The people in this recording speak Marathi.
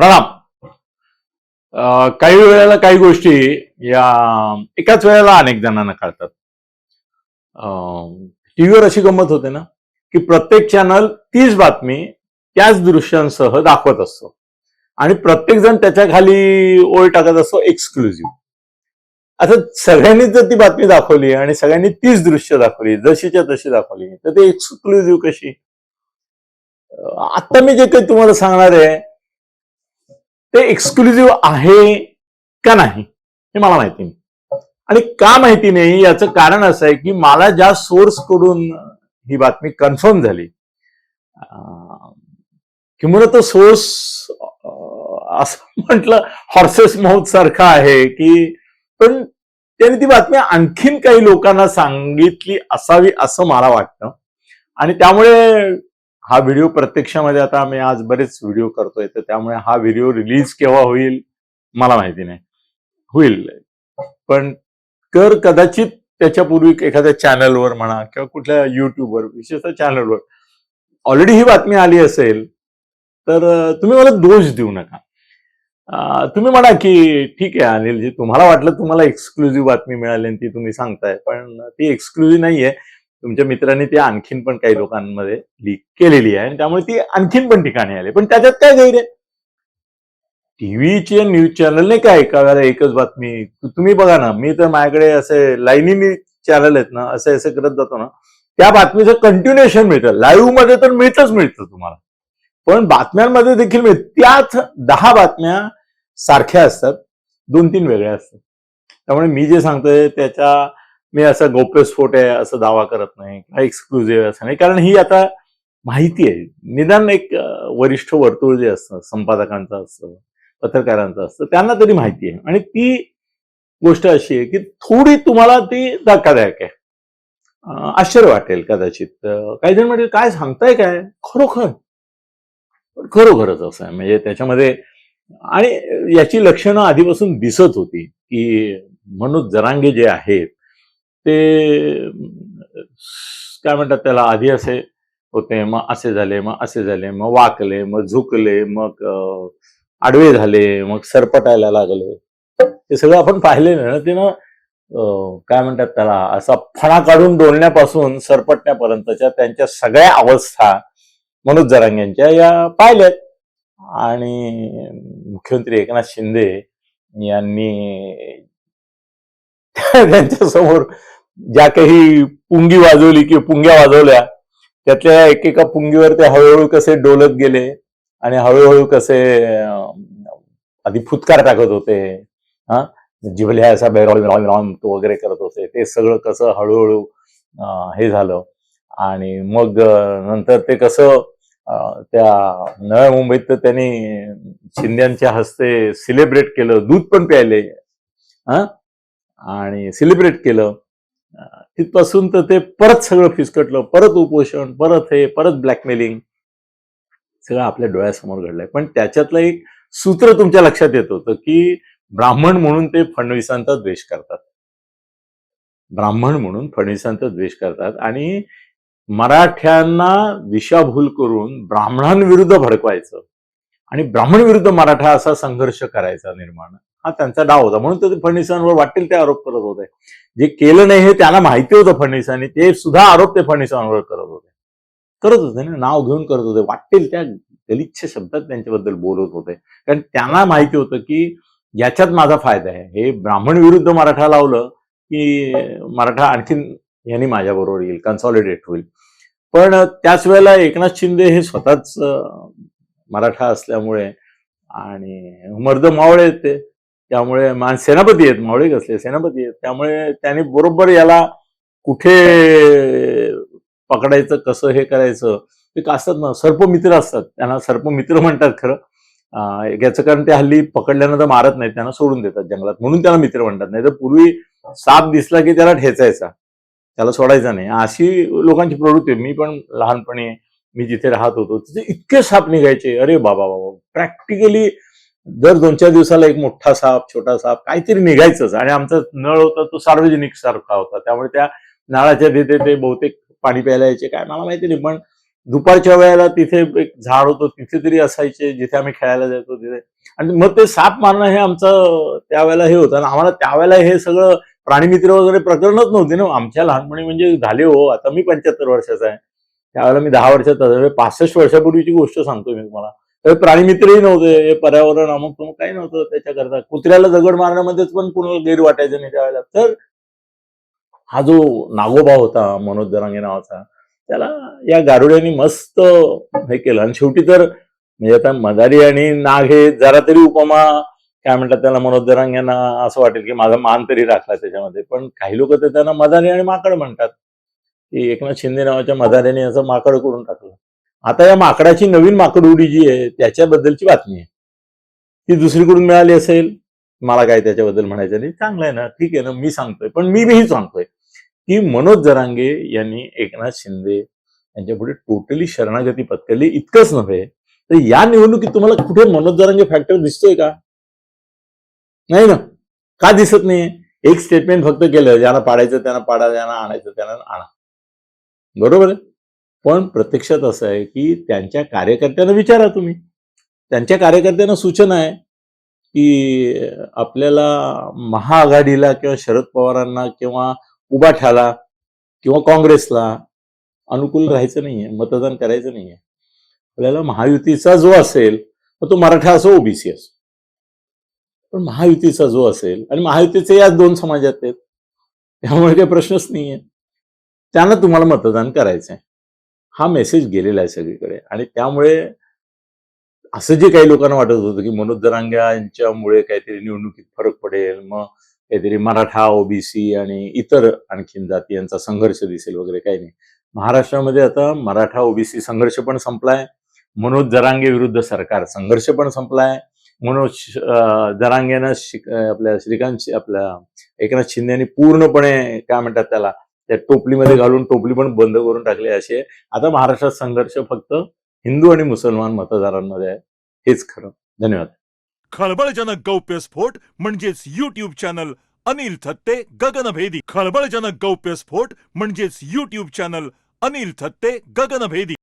प्रणाम. काही वेळेला काही गोष्टी या एकाच वेळेला अनेक जणांना कळतात. टीव्हीवर अशी गंमत होते ना की प्रत्येक चॅनल तीच बातमी त्याच दृश्यांसह दाखवत असतो. आणि प्रत्येक जण त्याच्याखाली ओळ टाकत असतो एक्सक्लुझिव्ह आता सगळ्यांनी जर ती बातमी दाखवली आणि सगळ्यांनी तीच दृश्य दाखवली जशीच्या तशी दाखवली तर ते एक्सक्लुझिव्ह कशी? आता मी जे काही तुम्हाला सांगणार आहे ते एक्सक्लुझिव्ह आहे का नाही हे मला माहिती नाही. आणि का माहिती नाही याचं कारण असं आहे की मला ज्या सोर्सकडून ही बातमी कन्फर्म झाली किंवा तो सोर्स असं म्हटलं हॉर्सेस माउथ सारखा आहे की पण त्याने ती बातमी आणखीन काही लोकांना सांगितली असावी असं मला वाटतं. आणि त्यामुळे हा व्हिडिओ प्रत्यक्षामध्ये आता आम्ही आज बरेच व्हिडिओ करतोय तर त्यामुळे हा व्हिडिओ रिलीज केव्हा होईल मला माहिती नाही. होईल. पण कर कदाचित त्याच्यापूर्वी एखाद्या चॅनलवर म्हणा किंवा कुठल्या युट्यूबवर विशेषतः चॅनलवर ऑलरेडी ही बातमी आली असेल तर तुम्ही मला दोष देऊ नका. तुम्ही म्हणा की ठीक आहे अनिलजी तुम्हाला वाटलं तुम्हाला एक्सक्लुझिव्ह बातमी मिळाली आणि ती तुम्ही सांगताय पण ती एक्सक्लुझिव्ह नाहीये. तुमच्या मित्रांनी ती आणखीन पण काही लोकांमध्ये लीक केलेली आहे आणि त्यामुळे ती आणखीन पण ठिकाणी आली. पण त्याच्यात काय गैर आहे? टीव्हीची न्यूज चॅनलने काय एका वेळेला एकच बातमी? तुम्ही बघा ना मी तर माझ्याकडे असे लाईनीनी चॅनल आहेत ना असे असे करत जातो ना त्या बातमीचं कंटिन्युएशन मिळतं. लाईव्हमध्ये तर मिळतच मिळतं तुम्हाला. पण बातम्यांमध्ये देखील मिळत. त्याच दहा बातम्या सारख्या असतात. दोन तीन वेगळ्या असतात. त्यामुळे मी जे सांगतोय त्याच्या मी असं गोप्यस्फोट आहे असं दावा करत नाही किंवा एक्सक्लुझिव्ह असं नाही. कारण ही आता माहिती आहे. निदान एक वरिष्ठ वर्तुळ जे असतं संपादकांचं असतं पत्रकारांचं असतं त्यांना तरी माहिती आहे. आणि ती गोष्ट अशी आहे की थोडी तुम्हाला ती धक्कादायक आहे. आश्चर्य वाटेल कदाचित. काही जण म्हणजे काय सांगताय काय? खरोखर. खरोखरच असं आहे. म्हणजे त्याच्यामध्ये आणि याची लक्षणं आधीपासून दिसत होती की मनोज जरांगे जे आहेत ते काय म्हणतात त्याला आधी असे होते मग असे झाले मग असे झाले मग वाकले मग झुकले मग आडवे झाले मग सरपटायला लागले. ते सगळं आपण पाहिलेलं ना ते ना अं, काय म्हणतात त्याला असा फणा काढून डोलण्यापासून सरपटण्यापर्यंतच्या त्यांच्या सगळ्या अवस्था मनोज जरांग्यांच्या या पाहिल्यात. आणि मुख्यमंत्री एकनाथ शिंदे यांनी त्यांच्यासमोर ज्या काही पुंगी वाजवली किंवा पुंग्या वाजवल्या त्यातल्या एकेका पुंगीवर ते हळूहळू कसे डोलत गेले आणि हळूहळू कसे आधी फुतकार टाकत होते हा? जिभल्या असा बेरॉम तो वगैरे करत होते. ते सगळं कसं हळूहळू हे झालं. आणि मग नंतर ते कसं त्या नव्या मुंबईत तर त्यांनी शिंद्यांच्या हस्ते सिलेब्रेट केलं. दूध पण प्यायले. हा? आणि सेलिब्रेट केलं. तिथपासून तर ते परत सगळं फिसकटलं परत उपोषण परत हे परत ब्लॅकमेलिंग सगळं आपल्या डोळ्यासमोर घडलंय. पण त्याच्यातलं एक सूत्र तुमच्या लक्षात येत होतं की ब्राह्मण म्हणून ते फडणवीसांचा द्वेष करतात. ब्राह्मण म्हणून फडणवीसांचा द्वेष करतात आणि मराठ्यांना दिशाभूल करून ब्राह्मणांविरुद्ध भडकवायचं. आणि ब्राह्मण विरुद्ध मराठा असा संघर्ष करायचा निर्माण. हा त्यांचा डाव होता. म्हणून ते फडणवीसांवर वाटेल ते आरोप करत होते. जे केलं नाही हे त्यांना माहिती होतं फडणवीसांनी. ते सुद्धा आरोप ते फडणवीसांवर करत होते. करत होते ना नाव घेऊन करत होते. वाटेल त्या गलिच्छ शब्दात त्यांच्याबद्दल बोलत होते. कारण त्यांना माहिती होतं की याच्यात माझा फायदा आहे. हे ब्राह्मण विरुद्ध मराठा लावलं की मराठा आणखीन यांनी माझ्याबरोबर येईल कन्सॉलिडेट होईल. पण त्याच वेळेला एकनाथ शिंदे हे स्वतःच मराठा असल्यामुळे आणि मर्द मावळे ते त्यामुळे मान सेनापती आहेत मावळे कसले सेनापती आहेत. त्यामुळे त्यांनी बरोबर याला कुठे पकडायचं कसं हे करायचं ते का असतात ना सर्पमित्र असतात. त्यांना सर्पमित्र म्हणतात खरं. याचं कारण ते हल्ली पकडल्यानंतर मारत नाहीत त्यांना सोडून देतात जंगलात. म्हणून त्याला मित्र म्हणतात. नाही तर पूर्वी साप दिसला की त्याला ठेचायचा. त्याला सोडायचा नाही. अशी लोकांची प्रवृत्ती मी पण लहानपणी मी जिथे राहत होतो तिथे इतके साप निघायचे. अरे बाबा बाबा प्रॅक्टिकली दर दोन चार दिवसाला एक मोठा साप छोटा साप काहीतरी निघायचंच आणि आमचा नळ होता तो सार्वजनिक सारखा होता. त्यामुळे त्या नळाच्या तिथे ते बहुतेक पाणी प्यायला यायचे काय मला माहिती नाही. पण दुपारच्या वेळेला तिथे एक झाड होतं तिथे तरी असायचे जिथे आम्ही खेळायला जायचो तिथे. आणि मग ते साप मारणं हे आमचं त्यावेळेला हे होतं. आणि आम्हाला त्यावेळेला हे सगळं प्राणीमित्र वगैरे प्रकरणच नव्हते ना. आमच्या लहानपणी म्हणजे झाले हो. आता मी पंच्याहत्तर वर्षाचा आहे. त्यावेळेला मी दहा वर्षाचा पासष्ट वर्षापूर्वीची गोष्ट सांगतो मी तुम्हाला. तर प्राणीमित्रही नव्हते हे पर्यावरण अमुक तमुक काही नव्हतं त्याच्याकरता. कुत्र्याला दगड मारण्यामध्येच पण कुणाला गैर वाटायचं नाही त्यावेळेला. तर हा जो नागोबा होता मनोज दरांगे नावाचा त्याला या गारुड्यांनी मस्त हे केलं. आणि शेवटी तर म्हणजे आता मदारी आणि नाग हे जरा तरी उपमा काय म्हणतात त्याला मनोज दरांग्यांना असं वाटेल की माझा मान तरी राखला त्याच्यामध्ये. पण काही लोक तर त्यांना मदारी आणि माकड म्हणतात. की एकनाथ शिंदे नावाच्या मदाऱ्याने असं माकड करून टाकलं. आता या माकडाची नवीन माकड उडी जी आहे त्याच्याबद्दलची बातमी आहे. ती दुसरीकडून मिळाली असेल मला काय त्याच्याबद्दल म्हणायचं नाही. चांगलं आहे ना ठीक आहे ना मी सांगतोय पण मी बीही सांगतोय की मनोज जरांगे यांनी एकनाथ शिंदे यांच्या पुढे टोटली शरणागती पत्करली इतकंच नव्हे. तर या निवडणुकीत तुम्हाला कुठे मनोज जरांगे फॅक्टर दिसतोय का? नाही ना. का दिसत नाही एक स्टेटमेंट फक्त केलं ज्यांना पाडायचं त्यांना पाडा ज्यांना आणायचं त्यांना आणा. बरोबर आहे? पण प्रत्यक्षात असं आहे की त्यांच्या कार्यकर्त्यांना विचारा तुम्ही. त्यांच्या कार्यकर्त्यांना सूचना आहे की आपल्याला महाआघाडीला किंवा शरद पवारांना किंवा उबाठाला किंवा काँग्रेसला अनुकूल राहायचं नाहीये मतदान करायचं नाहीये. आपल्याला महायुतीचा जो असेल मग तो मराठा असो ओबीसी असो. पण महायुतीचा जो असेल आणि महायुतीचे याच दोन समाजात आहेत त्यामुळे काही प्रश्नच नाहीये. त्यांना तुम्हाला मतदान करायचंय. हा मेसेज गेलेला आहे सगळीकडे. आणि त्यामुळे असं जे काही लोकांना वाटत होतं की मनोज दरांग्या यांच्यामुळे काहीतरी निवडणुकीत फरक पडेल मग काहीतरी मराठा ओबीसी आणि इतर आणखीन जाती यांचा संघर्ष दिसेल वगैरे काही नाही. महाराष्ट्रामध्ये आता मराठा ओबीसी संघर्ष पण संपलाय. मनोज जरांगे विरुद्ध सरकार संघर्ष पण संपलाय. मनोज अं, जरांगेनं शिक- आपल्या श्रीकांत आपल्या एकनाथ शिंदे यांनी पूर्णपणे काय म्हणतात त्याला त्या टोपलीमध्ये घालून टोपली पण बंद करून टाकली अशी आहे. आता महाराष्ट्रात संघर्ष फक्त हिंदू आणि मुसलमान मतदारांमध्ये आहे. हेच खरं. धन्यवाद. खळबळजनक गौप्यस्फोट म्हणजेच युट्यूब चॅनल अनिल थत्ते गगनभेदी खळबळजनक गौप्यस्फोट म्हणजेच युट्यूब चॅनल अनिल थत्ते गगनभेदी